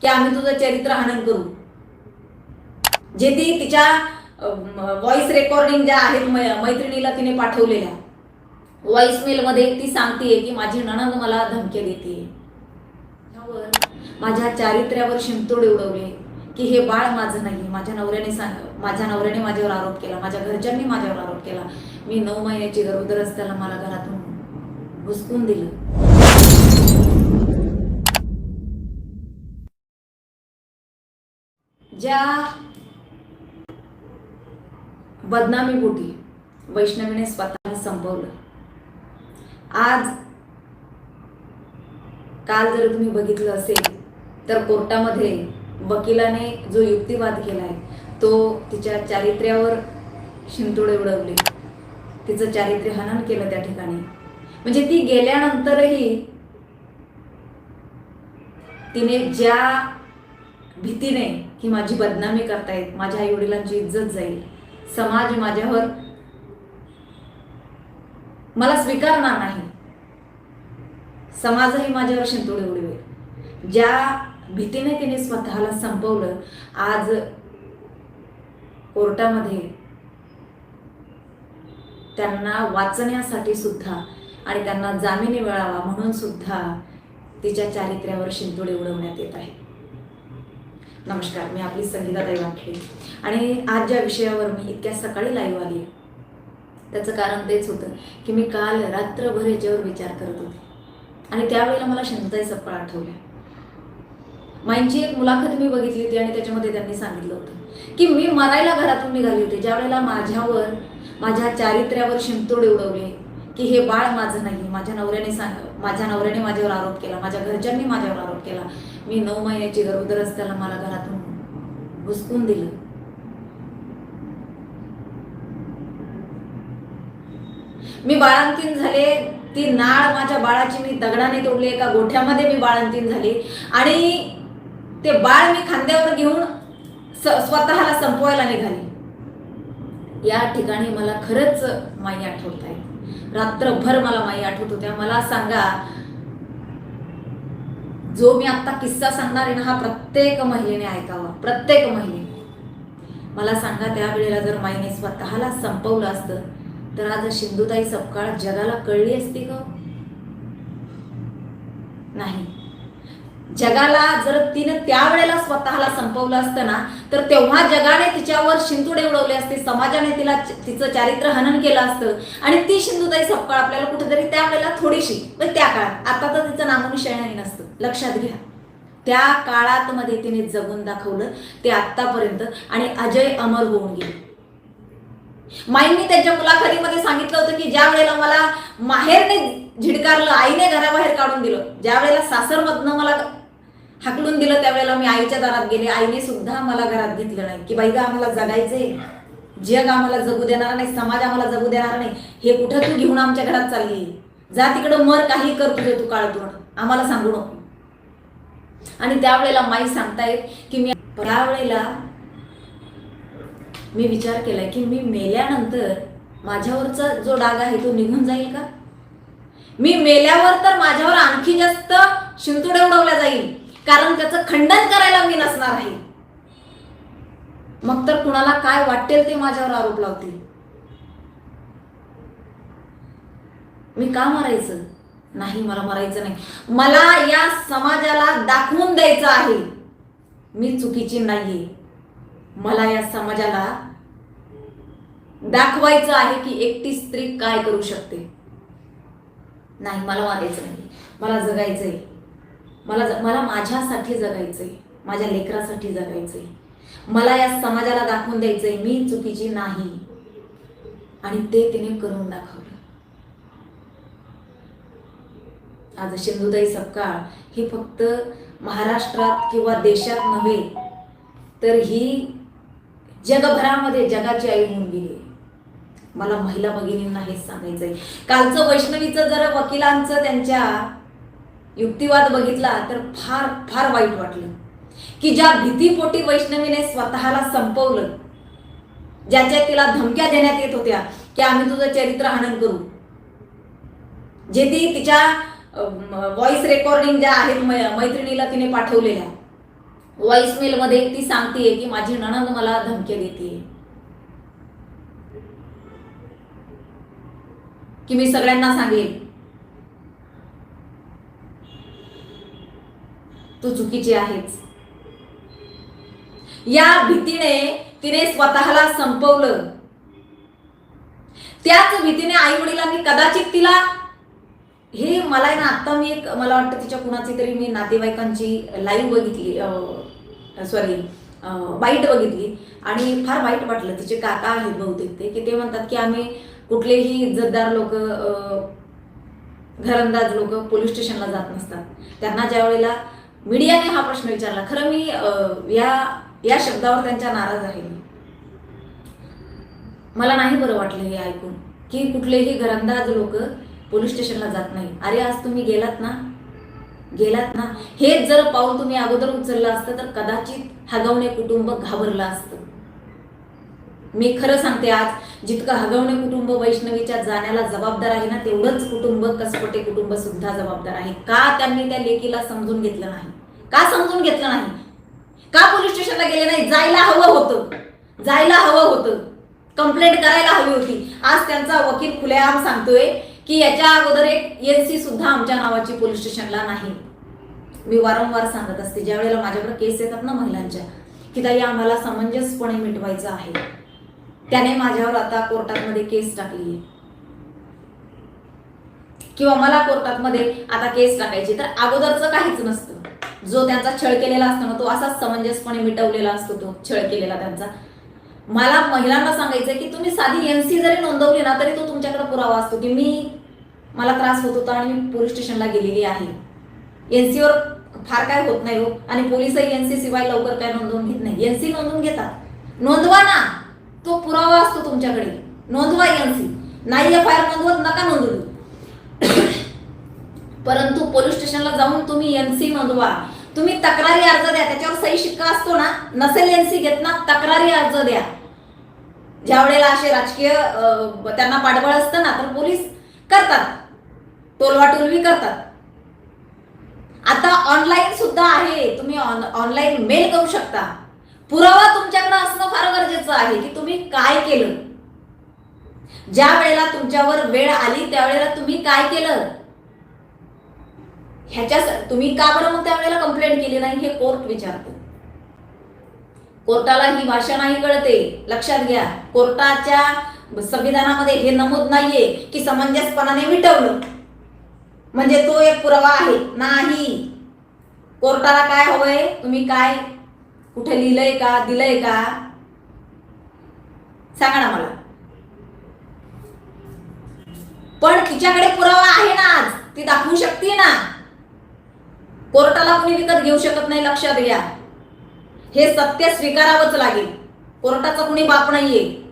की आम्ही तुझं चरित्र हनन करू. जे ती तिच्या व्हॉइस रेकॉर्डिंग ज्या आहेत मै- मैत्रिणीला तिने पाठवलेल्या व्हॉइसमध्ये ती सांगतेय की माझी नणंद मला धमक्या देते माझ्या चारित्र्यावर शिंतोडे उडवले की हे बाळ माझं नाही. माझ्या नवऱ्याने सांग माझ्या नवऱ्याने माझ्यावर आरोप केला. माझ्या घरच्यांनी माझ्यावर आरोप केला. मी नऊ महिन्याची गरोदर असताना मला घरातून हुसकून दिलं. ज्या बदनामी पोटी वैष्णवीने स्वतःला संपवलं. आज काल जर तुम्ही बघितलं असेल तर कोर्टामध्ये वकिलाने जो युक्तिवाद केलाय तो तिच्या चारित्र्यावर शिंतोडे उडवले. तिचं चारित्र्य हनन केलं त्या ठिकाणी. म्हणजे ती गेल्यानंतरही तिने ज्या भीतीने की माझी बदनामी करतायत माझ्या आई वडिलांची इज्जत जाईल. समाज माझ्यावर मला स्वीकारणार नाही. समाजही माझ्यावर शिंतोडे उडवेल ज्या भीतीने तिने स्वतःला संपवलं आज कोर्टामध्ये त्यांना वाचण्यासाठी सुद्धा आणि त्यांना जामीन मिळावा म्हणून सुद्धा तिच्या चारित्र्यावर शिंतोडे उडवण्यात येत आहे. नमस्कार मी आपली संगीता वाटली आणि आज ज्या विषयावर मी इतक्या सकाळी लाईव्ह आली त्याचं कारण तेच होतं की मी काल रात्रभर याच्यावर विचार करत होते. आणि त्यावेळेला मला शांतताई सपकाळ आठवल्या. माईंची एक मुलाखत मी बघितली होती आणि त्याच्यामध्ये त्यांनी सांगितलं होतं की मी मरायला घरातून निघाली होती. ज्या वेळेला माझ्यावर माझ्या चारित्र्यावर शिंतोडे उडवले की हे बाळ माझं नाही माझ्या नवऱ्याने सांग माझ्या नवऱ्याने माझ्यावर आरोप केला माझ्या घरच्यांनी माझ्यावर आरोप केला. मी नऊ महिन्याची गरोदर असताना मला घरातून घुसकून दिलं. मी बाळांतीन झाले ती नाळ माझ्या बाळाची मी दगडाने तोडली एका गोठ्यामध्ये मी बाळांतीन झाली. आणि ते बाळ मी खांद्यावर घेऊन स- स्वतःला संपवायला निघाली. या ठिकाणी मला खरंच माई आठवत आहे. रात्रभर मला माई आठवत होत्या. मला सांगा जो मी आता किस्सा सांगणार आहे ना हा प्रत्येक महिलेने ऐकावा. प्रत्येक महिलेने. मला सांगा त्यावेळेला जर माईने स्वतःला संपवलं असतं तर आज सिंधुताई सपकाळ जगाला कळली असती का? नाही. जगाला जर तिनं त्यावेळेला स्वतःला संपवलं असतं ना तर तेव्हा जगाने तिच्यावर शिंतोडे उडवले असते समाजाने तिला तिचं चारित्र्य हनन केलं असतं. आणि ती शिंदुताई सपकाळ आपल्याला कुठेतरी त्यावेळेला थोडीशी पण त्या काळात. आता तर तिचं नामोनिशाणही नसतं. लक्षात घ्या. त्या काळात मध्ये तिने जगून दाखवलं ते आतापर्यंत आणि अजय अमर होऊन गेले. माईंनी त्यांच्या मुलाखतीमध्ये सांगितलं होतं की ज्या वेळेला मला माहेरने झिडकारलं आईने घराबाहेर काढून दिलं ज्या वेळेला सासरमधनं मला हाकलून दिलं त्यावेळेला मी आईच्या दारात गेले. आईने सुद्धा मला घरात घेतलं नाही. की बाई गा आम्हाला जगायचंय. जग आम्हाला जगू देणार नाही. समाज आम्हाला जगू देणार नाही. हे कुठं तू घेऊन आमच्या घरात चालली? जा तिकडं मर काही कर तुझे तू काळतोड. आम्हाला सांगू नको. आणि त्यावेळेला माई सांगतायत की मी त्यावेळेला मी विचार केलाय की मी मेल्यानंतर माझ्यावरचा जो डाग आहे तो निघून जाईल का? मी मेल्यावर तर माझ्यावर आणखी जास्त शिंतोडे उडवल्या जाईल. कारण त्याचं खंडन करायला मी नसणार आहे. मग तर कुणाला काय वाटेल ते माझ्यावर आरोप लावतील? मी का मारायचं? नाही मला मारायचं नाही. मला या समाजाला दाखवून द्यायचं आहे. मी चुकीची नाहीये. मला या समाजाला दाखवायचं आहे की एकटी स्त्री काय करू शकते? नाही मला मारायचं नाही मला जगायचंय. मला मला माझ्यासाठी जगायचं आहे माझ्या लेकरासाठी जगायचं आहे मला या समाजाला दाखवून द्यायचं आहे मी चुकीची नाही. आणि ते तिने करून दाखवलं. आज सिंधुदाई सपकाळ ही फक्त महाराष्ट्रात किंवा देशात नव्हे तर ही जगभरामध्ये जगाची आई होऊन गेली. मला महिला भगिनींना हेच सांगायचंय. कालचं वैष्णवीचं जर वकिलांचं त्यांच्या युक्तिवाद बघितला तर फार फार वाईट वाटलं. की ज्या भीतीपोटी वैष्णवीने स्वतःला संपवलं ज्याच्या तिला धमक्या देण्यात येत होत्या की आम्ही तुझं चरित्र हनन करू. जे ती तिच्या व्हॉइस रेकॉर्डिंग ज्या आहेत मै- मैत्रिणीला तिने पाठवलेल्या व्हॉइसमेलमध्ये ती सांगतेय की माझी नणंद मला धमक्या देते की मी सगळ्यांना सांगेन तू चुकीची आहेच या भीतीने तिने स्वतःला संपवलं. त्याच भीतीने आई वडिलांनी कदाचित तिला हे मला आहे ना आता मी एक मला वाटतं तिच्या कुणाची तरी मी नातेवाईकांची लाईव्ह बघितली सॉरी वाईट बघितली. आणि फार वाईट वाटलं तिचे काका आहेत बहुतेक ते की ते म्हणतात की आम्ही कुठलेही इज्जतदार लोक घरंदाज लोक पोलीस स्टेशनला जात नसतात. त्यांना ज्या वेळेला मीडियाने हा प्रश्न विचारला. खरं मी या या शब्दावर त्यांच्या नाराज आहे मला नाही बरं वाटलं हे ऐकून की कुठलेही घरंदाज लोक पोलीस स्टेशनला जात नाही. अरे आज तुम्ही गेलात ना? गेलात ना? हेच जर पाऊल तुम्ही अगोदर उचललं असतं तर कदाचित हगवणे कुटुंब घाबरलं असतं. मी खरं सांगते आज जितकं हगवणे कुटुंब वैष्णवीच्या जाण्याला जबाबदार आहे ना तेवढंच कुटुंब कसपटे कुटुंब सुद्धा जबाबदार आहे. का त्यांनी त्या लेकीला समजून घेतलं नाही? का समजून घेतलं नाही? का पोलीस स्टेशनला गेले नाही? जायला हवं होतं. जायला हवं होतं. कंप्लेंट करायला हवी होती. आज त्यांचा वकील खुलेआम सांगतोय की याच्या अगोदर एक एनसी सुद्धा आमच्या नावाची पोलीस स्टेशनला नाही. मी वारंवार सांगत असते ज्या वेळेला माझ्याकडे केस येतात ना महिलांच्या की ताई आम्हाला समंजसपणे मिटवायचं आहे. त्याने माझ्यावर आता कोर्टामध्ये केस टाकली आहे किंवा मला कोर्टात मध्ये आता केस टाकायची तर अगोदरचं काहीच नसतं. जो त्यांचा छळ केलेला असतो ना तो असाच समंजसपणे मिटवलेला असतो तो छळ केलेला त्यांचा. मला महिलांना सांगायचं की तुम्ही साधी एनसी जरी नोंदवली ना तरी तो तुमच्याकडे पुरावा असतो की मी मला त्रास होत होता आणि मी पोलीस स्टेशनला गेलेली आहे. एनसीवर फार काय होत नाही हो. आणि पोलिसही एनसी शिवाय लवकर काय नोंदवून घेत नाही. एनसी नोंदवून घेतात. नोंदवा ना! तो पुरावा असतो तुमच्याकडे. नोंदवा एनसी नाही एफ आय आर नोंदवत नका नोंदवू. परंतु पोलीस स्टेशनला जाऊन तुम्ही एनसी नोंदवा. तुम्ही तक्रारी अर्ज द्या. त्याच्यावर सही शिक्का असतो ना? नसेल एनसी घेत ना तक्रारी अर्ज द्या. ज्या वेळेला असे राजकीय त्यांना पाठबळ असतं ना तर पोलीस करतात. टोलवाटोलवी करतात. आता ऑनलाईन सुद्धा आहे. तुम्ही ऑनलाईन मेल करू शकता. पुरावा तुमच्याकडे असणं फार गरजेचं आहे की तुम्ही काय केलं? ज्या वेळेला तुमच्यावर वेळ आली त्यावेळेला तुम्ही काय केलं? ह्याच्या तुम्ही का बरं मग त्यावेळेला कंप्लेंट केली नाही हे कोर्ट विचारतो. कोर्टाला ही भाषा नाही कळते. लक्षात घ्या कोर्टाच्या संविधानामध्ये हे नमूद नाहीये की समंजसपणाने मिटवलं म्हणजे तो एक पुरावा आहे नाही. कोर्टाला काय हवंय? तुम्ही काय कुठे लिहिलंय का दिलंय का? सांगा ना मला. पण तिच्याकडे पुरावा आहे ना आज. ती दाखवू शकते ना. कोर्टाला कोणी विकत घेऊ शकत नाही लक्षात घ्या. हे सत्य स्वीकारावंच लागेल. कोर्टाचा कुणी बाप नाहीये.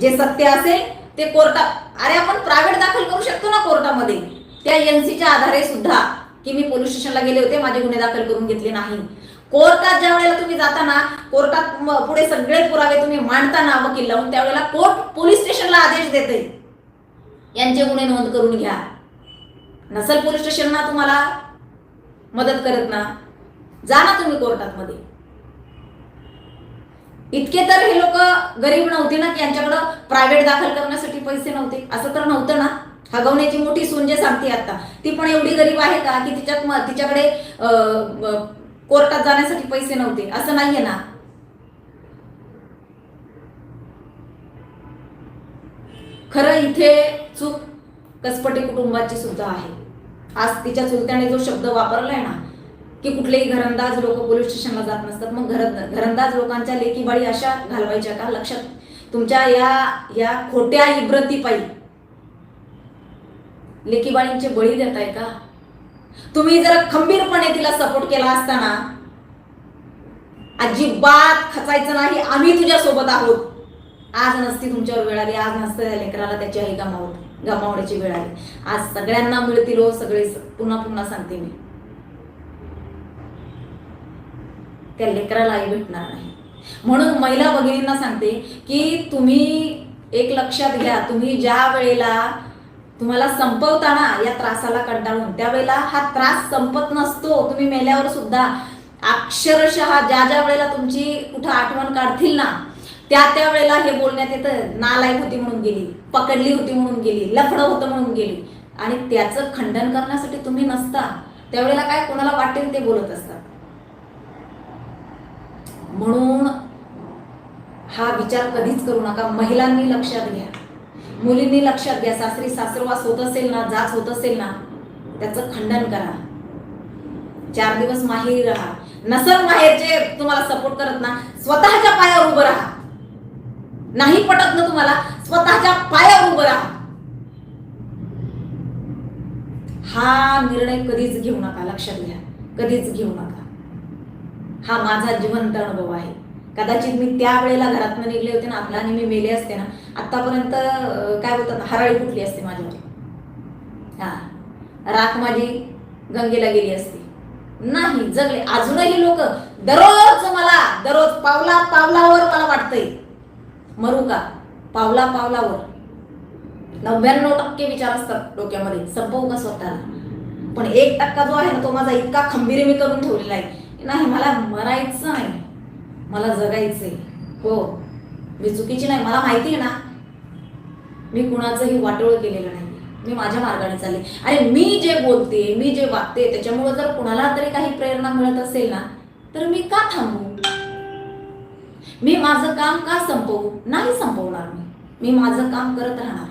जे सत्य असेल ते कोर्टा अरे आपण प्रायव्हेट दाखल करू शकतो ना कोर्टामध्ये. त्या एनसीच्या आधारे सुद्धा. की मी पोलीस स्टेशनला गेले होते माझे गुन्हे दाखल करून घेतले नाही. कोर्टात ज्या वेळेला तुम्ही जाताना कोर्टात पुढे सगळे पुरावे तुम्ही मांडताना वकील लावून त्यावेळेला कोर्ट पोलीस स्टेशनला आदेश देते. यांचे गुन्हे नोंद करून घ्या. नसल पोलीस स्टेशन ना तुम्हाला मदत करत ना. जा ना तुम्ही कोर्टात मध्ये इतके तर हे लोक गरीब नव्हते ना की यांच्याकडं प्रायव्हेट दाखल करण्यासाठी पैसे नव्हते. असं तर नव्हतं ना. हगवण्याची मोठी सून जे सांगते आता ती पण एवढी गरीब आहे का की तिच्यात तिच्याकडे अं, कोर्टात जाण्यासाठी पैसे नव्हते? असं नाहीये ना. खरं इथे चूक कसपटी कुटुंबाची सुद्धा आहे. आज तिच्या चुलत्याने जो शब्द वापरलाय ना की कुठलेही घरंदाज लोक पोलीस स्टेशनला जात नसतात मग घर घरंदाज लोकांच्या लेखीबाळी अशा घालवायच्या का? लक्षात तुमच्या या या खोट्या इब्रतीपायी लेकीबाळींचे बळी देताय का? तुम्ही जर खंबीरपणे तिला सपोर्ट केला असताना अजिबात खचायचं नाही आम्ही तुझ्या सोबत आहोत. आज नसती तुमच्यावर वेळ आली आज नसतं त्या लेकराला त्याची आई गमावत गमावण्याची वेळ आली. आज सगळ्यांना मिळतील हो सगळे पुन्हा पुन्हा सांगते मी. त्या लेकराला आई भेटणार नाही. म्हणून महिला भगिनींना सांगते की तुम्ही एक लक्षात घ्या तुम्ही ज्या वेळेला तुम्हाला संपवताना या त्रासाला कंटाळून. त्यावेळेला हा त्रास संपत नसतो. तुम्ही मेल्यावर सुद्धा अक्षरशः ज्या ज्या वेळेला तुमची कुठं आठवण काढतील ना त्या त्या वेळेला हे बोलण्यात येतं नालायक होती म्हणून गेली पकडली होती म्हणून गेली लफडं होतं म्हणून गेली. आणि त्याचं खंडन करण्यासाठी तुम्ही नसता. त्यावेळेला काय कोणाला वाटेल ते बोलत असतात. म्हणून हा विचार कधीच करू नका. महिलांनी लक्षात घ्या. मुलींनी लक्षात घ्या सासरी सासरवास होत असेल ना जाच होत असेल ना त्याचं खंडन करा. चार दिवस माहेरी राहा. नसल माहेरचे तुम्हाला सपोर्ट करत ना स्वतःच्या पायावर उभं राहा. नाही पटत ना तुम्हाला स्वतःच्या पायावर उभं राहा. हा निर्णय कधीच घेऊ नका लक्षात घ्या. कधीच घेऊ नका. हा माझा जिवंत अनुभव आहे. कदाचित मी त्या वेळेला घरातनं निघले होते ना आपला नेहमी मी मेले असते ना आतापर्यंत काय बोलतात हराळी फुटली असते माझ्यावर हा. राख माझी गंगेला गेली असते. नाही जगले. अजूनही लोक दररोज मला दररोज पावला पावलावर मला वाटतंय. मरू का? पावला पावलावर. नव्याण्णव टक्के विचार असतात डोक्यामध्ये संपवू का स्वतःला? पण एक टक्का जो आहे ना तो माझा इतका खंबीर मी करून ठेवलेला आहे. नाही मला मरायचं नाही. मला जगायचंय. हो. मी चुकीची नाही. मला माहिती आहे ना मी कुणाचंही वाटोळ केलेलं नाही मी माझ्या मार्गाने चालले. आणि मी जे बोलते मी जे वागते त्याच्यामुळे जर कुणाला तरी काही प्रेरणा मिळत असेल ना तर मी का थांबू? मी माझं काम का संपवू? नाही संपवणार मी. मी माझं काम करत राहणार.